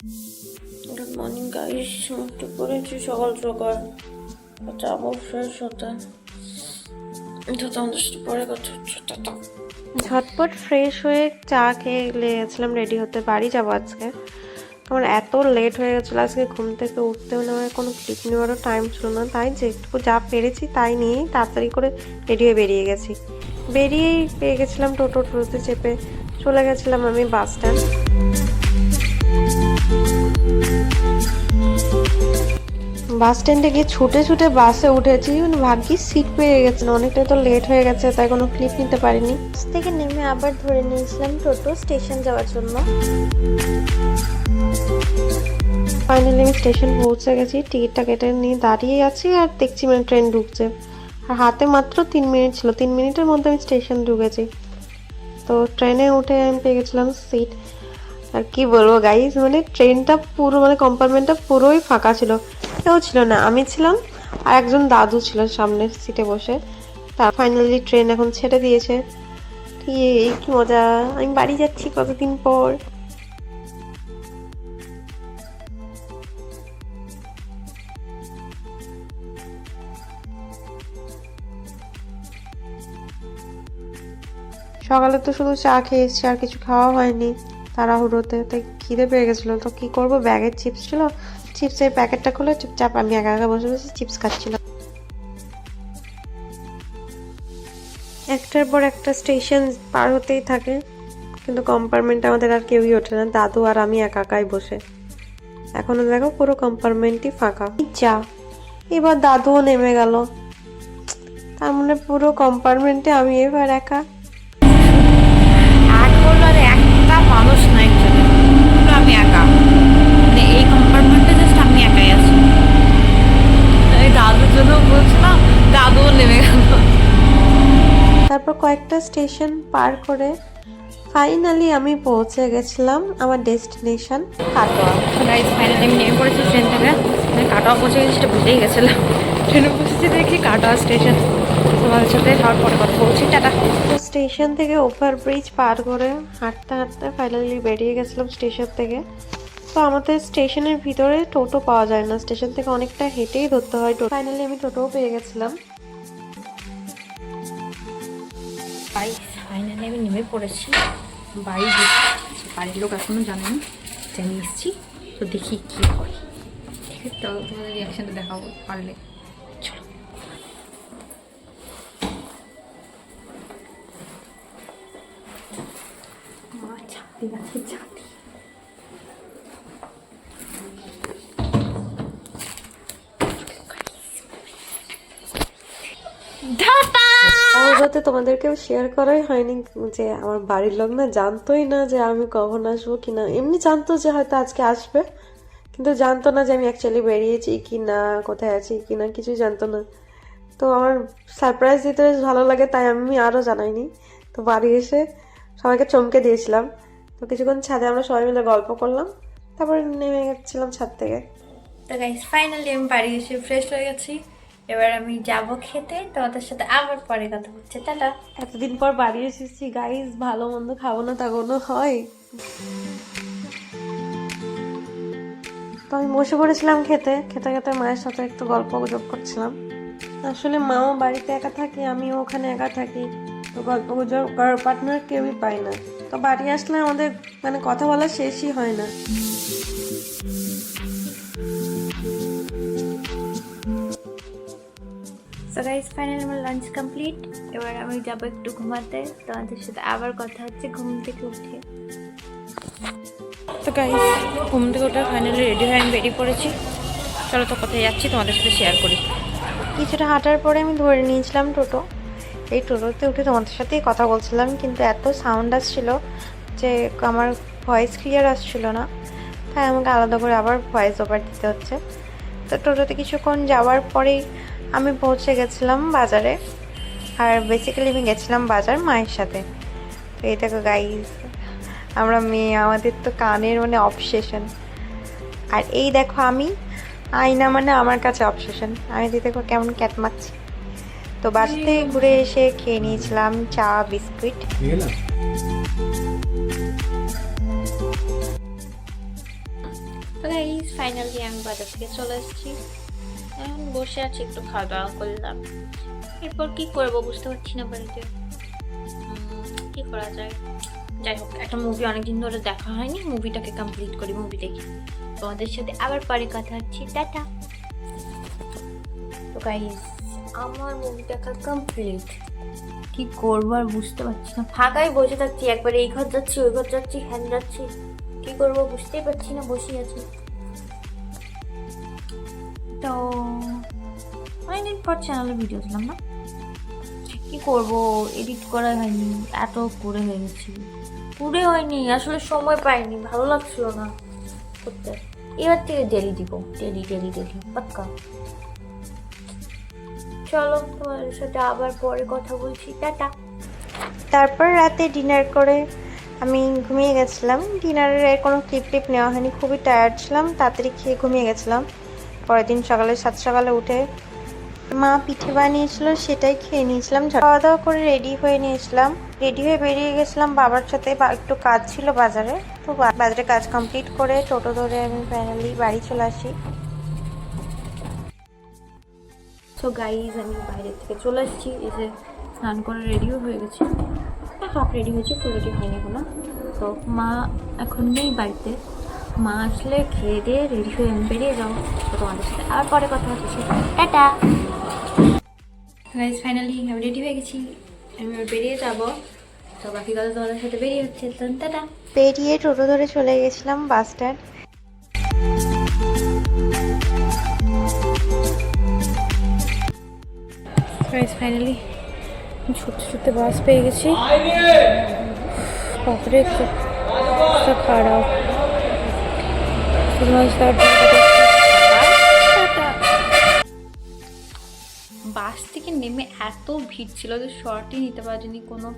Good morning guys উঠে পড়েছি সকাল সকাল। যাব ফ্রেশ হতে তো ঝটপট ফ্রেশ হয়ে চা খেয়ে লেগেছিলাম রেডি হতে। বাড়ি যাব আজকে। আমার এত লেট হয়ে গেছিল, আজকে ঘুম থেকে উঠতেও না আমার কোনো ক্লিপ নেওয়ারও টাইম ছিল না। তাই যেটুকু যা পেরেছি তাই নিয়েই তাড়াতাড়ি করে রেডি হয়ে বেরিয়ে গেছি। বেরিয়েই পেয়ে গেছিলাম টোটো টোটোতে চেপে। চলে গেছিলাম আমি বাস স্ট্যান্ড বাস স্ট্যান্ডে গিয়ে ছুটে ছুটে বাসে উঠেছি। ভাগ্যিস সিট পেয়ে গেছে অনেকটাই তো লেট হয়ে গেছে, তাই কোনো ক্লিপ নিতে পারিনি। বাস থেকে নেমে আবার ধরে নিয়েছিলাম টোটো স্টেশন যাওয়ার জন্য। ফাইনালি আমি স্টেশন পৌঁছে গেছি। টিকিটটা কেটে নিয়ে দাঁড়িয়ে আছি আর দেখছি মানে ট্রেন ঢুকছে। আর হাতে মাত্র তিন মিনিট ছিল। তিন মিনিটের মধ্যে আমি স্টেশন ঢুকেছি। তো ট্রেনে উঠে আমি পেয়ে গেছিলাম সিট আর কি বলব গাইজ মানে ট্রেনটা পুরো মানে কম্পার্টমেন্টটা পুরোই ফাঁকা ছিল। কেউ ছিল না। আমি ছিলাম আর একজন দাদু ছিল সামনের সিটে বসে। তার ফাইনালি ট্রেন এখন ছেড়ে দিয়েছে। এই কি মজা। আমি বাড়ি যাচ্ছি কতদিন পর। সকালে তো শুধু চা খেয়ে এসেছি, আর কিছু খাওয়া হয়নি। তাড়াহুড়োতে তাই খিদে পেয়ে গেছিল। তো কি করব? ব্যাগের চিপস ছিল। চিপসের প্যাকেটটা খুলে চুপচাপ আমি একা একা বসে বসে চিপস খাচ্ছিলাম। একটার পর একটা স্টেশন পার হতেই থাকে, কিন্তু কম্পার্টমেন্টে আমাদের আর কেউই ওঠে না, দাদু আর আমি একা একাই বসে। এখনও দেখো পুরো কম্পার্টমেন্টই ফাঁকা। যা, এবার দাদুও নেমে গেল। তার মানে পুরো কম্পার্টমেন্টে আমি এবার এক হলো আর একটা মানুষ নাই ট্রেনে পুরো আমি একা মানে এই কম্পার্টমেন্টে জাস্ট আমি একাই আছি এই দাদুর জন্য বলছিলাম দাদুও নেমে গেল তারপর কয়েকটা স্টেশন পার করে ফাইনালি আমি পৌঁছে গেছিলাম আমার ডেস্টিনেশন কাটোয়া। ফাইনালি আমি নেমে পড়েছি ট্রেন থেকে। কাটোয়া পৌঁছে গেছি সেটা ভুলেই গেছিলাম। ট্রেনে বসেছি দেখি কাটোয়া স্টেশন তোমাদের সাথে খাওয়ার পরে কথা বলছি টাটা। তো স্টেশন থেকে ওভার ব্রিজ পার করে হাঁটতে হাঁটতে ফাইনালি বেরিয়ে গেছিলাম স্টেশন থেকে। তো আমাদের স্টেশনের ভিতরে টোটো পাওয়া যায় না। স্টেশন থেকে অনেকটা হেঁটেই ধরতে হয় ফাইনালি আমি টোটোও পেয়ে গেছিলাম। ফাইনালি আমি নেমে পড়েছি। বাড়ি বাড়ির লোক এখনও জানে না যে আমি এসেছি। তো দেখি কী হয়। তো তোমাদের রিয়াকশানটা দেখাবো পারলে। চলো। মা ছাতি গাছে ছাতি তাহলে তোমাদেরকেও শেয়ার করাই হয়নি যে আমার বাড়ির লোক না জানতোই না যে আমি কখন আসব কি না এমনি জানতো যে হয়তো আজকে আসবে, কিন্তু জানতো না যে আমি অ্যাকচুয়ালি বেরিয়েছি কি না কোথায় আছি কি না কিছুই জানতো না। তো আমার সারপ্রাইজ দিতে বেশ ভালো লাগে, তাই আমি আরও জানাইনি। তো বাড়ি এসে সবাইকে চমকে দিয়েছিলাম। তো কিছুক্ষণ ছাদে আমরা সবাই মিলে গল্প করলাম, তারপরে নেমে গেছিলাম ছাদ থেকে। তো গাইস ফাইনালি আমি বাড়ি এসে ফ্রেশ হয়ে গেছি। এবার আমি যাব খেতে তোমাদের সাথে আবার পরে কথা হচ্ছে। টাটা। এতদিন পর বাড়ি এসেছি গাইজ ভালো মন্দ খাব না তা কোনো হয়। তো আমি বসে পড়েছিলাম খেতে খেতে খেতে মায়ের সাথে একটু গল্প গুজব করছিলাম। আসলে মাও বাড়িতে একা থাকে, আমিও ওখানে একা থাকি। তো গল্প গুজব করার পার্টনার কেউই পাই না। তো বাড়ি আসলে আমাদের মানে কথা বলা শেষই হয় না। সো গাইস ফাইনালি আমার লাঞ্চ কমপ্লিট এবার আমি যাব একটু ঘুমাতে। তোমাদের সাথে আবার কথা হচ্ছে ঘুম থেকে উঠে। তো গাইস ঘুম থেকে উঠে ফাইনালি রেডি হয়ে আমি বেরিয়ে পড়েছি। চলো তো কোথায় যাচ্ছি তোমাদের সাথে শেয়ার করি। কিছুটা হাঁটার পরে আমি ধরে নিয়েছিলাম টোটো। এই টোটোতে উঠে তোমাদের সাথেই কথা বলছিলাম কিন্তু এত সাউন্ড আসছিল যে আমার ভয়েস ক্লিয়ার আসছিল না। তাই আমাকে আলাদা করে আবার ভয়েস ওভার দিতে হচ্ছে। তো টোটোতে কিছুক্ষণ যাওয়ার পরেই আমি পৌঁছে গেছিলাম বাজারে। আর বেসিক্যালি আমি গেছিলাম বাজার মায়ের সাথে। তো এই দেখো গাইজ আমরা মেয়ে আমাদের তো কানের মানে অবসেশন আর এই দেখো আমি আয়না মানে আমার কাছে অবসেশন আমি যে দেখো কেমন ক্যাট মারছি তো বাড়িতে ঘুরে এসে খেয়ে নিয়েছিলাম চা বিস্কুট। গাইস ফাইনালি আমি বাজার থেকে চলে এসেছি। এখন বসে আছি, একটু খাওয়া দাওয়া করলাম। এরপর কি করব বুঝতে পারছি না বাড়িতে। কি করা যায়? যাই হোক, একটা মুভি অনেকদিন ধরে দেখা হয়নি মুভিটাকে কমপ্লিট করি মুভি দেখি। তোমাদের সাথে আবার পরে কথা হচ্ছে, টাটা। তো গাইস আমার মুভি দেখা কমপ্লিট কি করব আর বুঝতে পারছি না। ফাঁকাই বসে থাকছি, একবার এই ঘর যাচ্ছি, ওই ঘর যাচ্ছি হ্যান যাচ্ছি। কি করব বুঝতেই পারছি না বসে আছি। তো অনেকদিন পর চ্যানেলে ভিডিও দিলাম না। কি করব এডিট করা হয়নি, এত করে হয়ে গেছি। পুরে হয়নি, আসলে সময় পাইনি, ভালো লাগছিল না করতে। এবার থেকে ডেলি দিব ডেলি ডেলি ডেলি পাক্কা। চলো, তোমাদের সাথে আবার পরে কথা বলছি, টাটা। তারপর রাতে ডিনার করে আমি ঘুমিয়ে গেছিলাম। ডিনারের কোনো ক্লিপ টিপ নেওয়া হয়নি, খুবই টায়ার্ড ছিলাম, তাড়াতাড়ি খেয়ে ঘুমিয়ে গেছিলাম। পরের দিন সকালে সাত সকালে উঠে মা পিঠে বানিয়েছিল, সেটাই খেয়ে নিয়েছিলাম। খাওয়া দাওয়া করে রেডি হয়ে নিয়েছিলাম। রেডি হয়ে বেরিয়ে গেছিলাম বাবার সাথে একটু কাজ ছিল বাজারে। তো বাজারে কাজ কমপ্লিট করে টোটো ধরে আমি ফাইনালি বাড়ি চলে আসি। সো গাইজ আমি বাইরে থেকে চলে এসেছি। এসে স্নান করে রেডিও হয়ে গেছি। হাফ রেডি হয়েছে ফুল রেডি হয়নি কোনো তো মা এখন নেই বাড়িতে। মা আসলে খেয়ে দিয়ে রেডি হয়ে আমি বেরিয়ে যাব তো তোমাদের সাথে। আবার পরে কথা হচ্ছে টাটা। গাইজ ফাইনালি আমি রেডি হয়ে গেছি। আমি বেরিয়ে যাব। তো বাকি কথা তোমাদের সাথে বেরিয়ে হচ্ছে। তো টাটা। বেরিয়ে টোটো ধরে চলে গেছিলাম বাস স্ট্যান্ড। গাইজ ফাইনালি ছুটতে ছুটতে বাস পেয়ে গেছি। বাপরে খারাপ বাস থেকে নেমে এত ভিড় ছিল যে শর্টই নিতে পারিনি। কোনো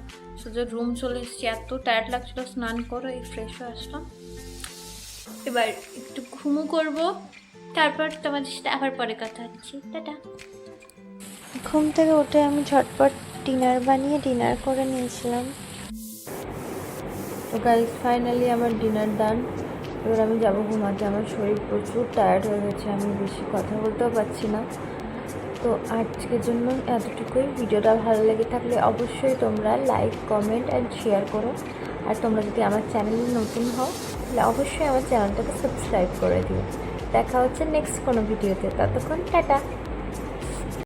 সোজা রুম চলে এসেছি। এত টায়ার্ড লাগছিল স্নান করো এই ফ্রেশ হয়ে আসলাম। এবার একটু ঘুমো করব তারপর তোমাদের সাথে আবার পরে কথা হচ্ছে। টাটা। ঘুম থেকে উঠে আমি ঝটপট ডিনার বানিয়ে ডিনার করে নিয়েছিলাম। তো গাইজ ফাইনালি আমার ডিনার ডান এবার আমি যাব ঘুমাতে। আমার শরীর প্রচুর টায়ার্ড হয়ে গেছে, আমি বেশি কথা বলতেও পারছি না। তো আজকের জন্য এতটুকুই। ভিডিওটা ভালো লেগে থাকলে অবশ্যই তোমরা লাইক কমেন্ট অ্যান্ড শেয়ার করো। আর তোমরা যদি আমার চ্যানেলে নতুন হও, তাহলে অবশ্যই আমার চ্যানেলটাকে সাবস্ক্রাইব করে দিও। দেখা হচ্ছে নেক্সট কোনো ভিডিওতে। ততক্ষণ টাটা।